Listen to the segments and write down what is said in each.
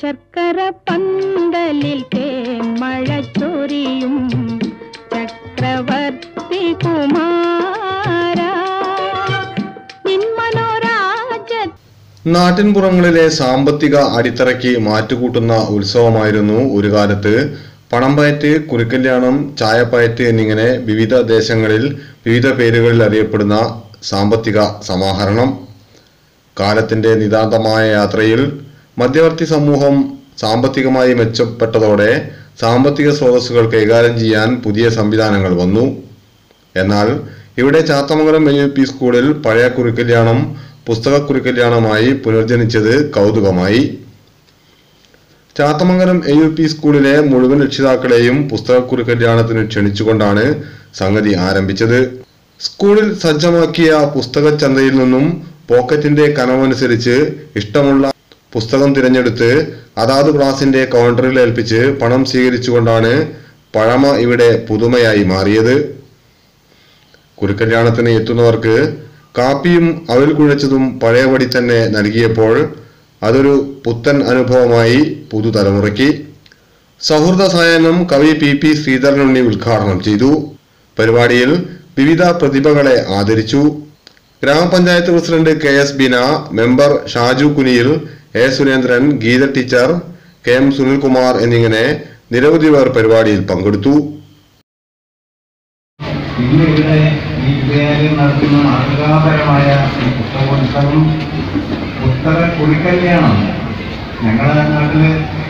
ശർക്കര പന്തലിൽ തേമഴ ചൊരിയും. ചക്രവർത്തി കുമാര നാട്ടിൻപുറങ്ങളിലെ സാമ്പത്തിക അടിത്തറയ്ക്ക് മാറ്റുകൂട്ടുന്ന ഉത്സവമായിരുന്നു ഒരു കാലത്ത്. പണംപയറ്റ് കുറിക്കല്യാണം ചായപ്പയറ്റ് എന്നിങ്ങനെ വിവിധ ദേശങ്ങളിൽ വിവിധ പേരുകളിൽ അറിയപ്പെടുന്ന സാമ്പത്തിക സമാഹരണം. കാലത്തിന്റെ നിതാന്തമായ യാത്രയിൽ മധ്യവർത്തി സമൂഹം സാമ്പത്തികമായി മെച്ചപ്പെട്ടതോടെ സാമ്പത്തിക സ്രോതസ്സുകൾ കൈകാര്യം ചെയ്യാൻ പുതിയ സംവിധാനങ്ങൾ വന്നു. എന്നാൽ ഇവിടെ ചാത്തമംഗലം എ യു പി സ്കൂളിൽ പഴയ കുറിക്കല്യാണം പുസ്തക കുറിക്കല്യാണമായി പുനർജനിച്ചത് കൗതുകമായി. ചാത്തമംഗലം എ യു പി സ്കൂളിലെ മുഴുവൻ രക്ഷിതാക്കളെയും പുസ്തകക്കുരുക്കല്യാണത്തിന് ക്ഷണിച്ചുകൊണ്ടാണ് സംഗതി ആരംഭിച്ചത്. സ്കൂളിൽ സജ്ജമാക്കിയ പുസ്തക ചന്തയിൽ നിന്നും പോക്കറ്റിന്റെ കനമനുസരിച്ച് ഇഷ്ടമുള്ള പുസ്തകം തിരഞ്ഞെടുത്ത് അതാത് ക്ലാസിന്റെ കൗണ്ടറിൽ ഏൽപ്പിച്ച് പണം സ്വീകരിച്ചുകൊണ്ടാണ് പഴമ ഇവിടെ പുതുമയായി മാറിയത്. കുരുക്കല്യാണത്തിന് എത്തുന്നവർക്ക് കാപ്പിയും അവൽ കുഴച്ചതും പഴയപടി തന്നെ നൽകിയപ്പോൾ അതൊരു പുത്തൻ അനുഭവമായി പുതുതലമുറയ്ക്ക്. സൗഹൃദ സായാഹ്നം കവി പി പി ശ്രീധരനുണ്ണി ഉദ്ഘാടനം ചെയ്തു. പരിപാടിയിൽ വിവിധ പ്രതിഭകളെ ആദരിച്ചു. ഗ്രാമപഞ്ചായത്ത് president K S Bina member Shaju Kuniyil A. Surendran Geetha teacher K. M. Sunilkumar എന്നിങ്ങനെ നിരവധി പേർ പരിപാടിയിൽ പങ്കെടുത്തു. ഇന്ന് ഇവിടെ ഈ വിദ്യാലയം നടത്തുന്ന മാതൃകാപരമായ ഈ പുസ്തകോത്സവം പുസ്തക ഞങ്ങളുടെ നാട്ടിൽ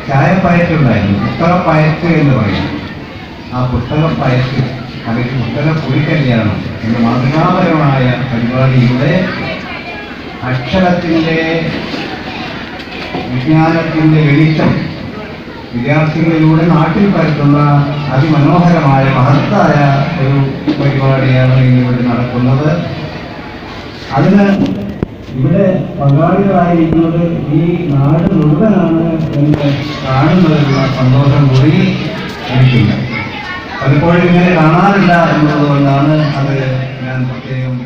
ചായപ്പയറ്റുണ്ടായിരുന്നു പുസ്തകപ്പയറ്റ് എന്ന് പറയും. ആ പുസ്തകപ്പയറ്റ് അല്ലെങ്കിൽ പുസ്തക കുറിക്കല്യാണം എന്ന മാതൃകാപരമായ പരിപാടിയുടെ അക്ഷരത്തിന്റെ വിജ്ഞാനത്തിന്റെ വെളിച്ചം വിദ്യാർത്ഥികളിലൂടെ നാട്ടിൽ പരത്തുന്ന അതിമനോഹരമായ മഹത്തായ ഒരു പരിപാടിയാണ് ഇന്നിവിടെ നടക്കുന്നത്. അതിന് ഇവിടെ പങ്കാളികളായിരിക്കുന്നത് ഈ നാട് മുഴുവനാണ് എന്ന് കാണുന്നതിനുള്ള സന്തോഷം കൂടി എനിക്കുണ്ട്. പലപ്പോഴും ഇങ്ങനെ കാണാറില്ല എന്നുള്ളതുകൊണ്ടാണ് അത് ഞാൻ പ്രത്യേകം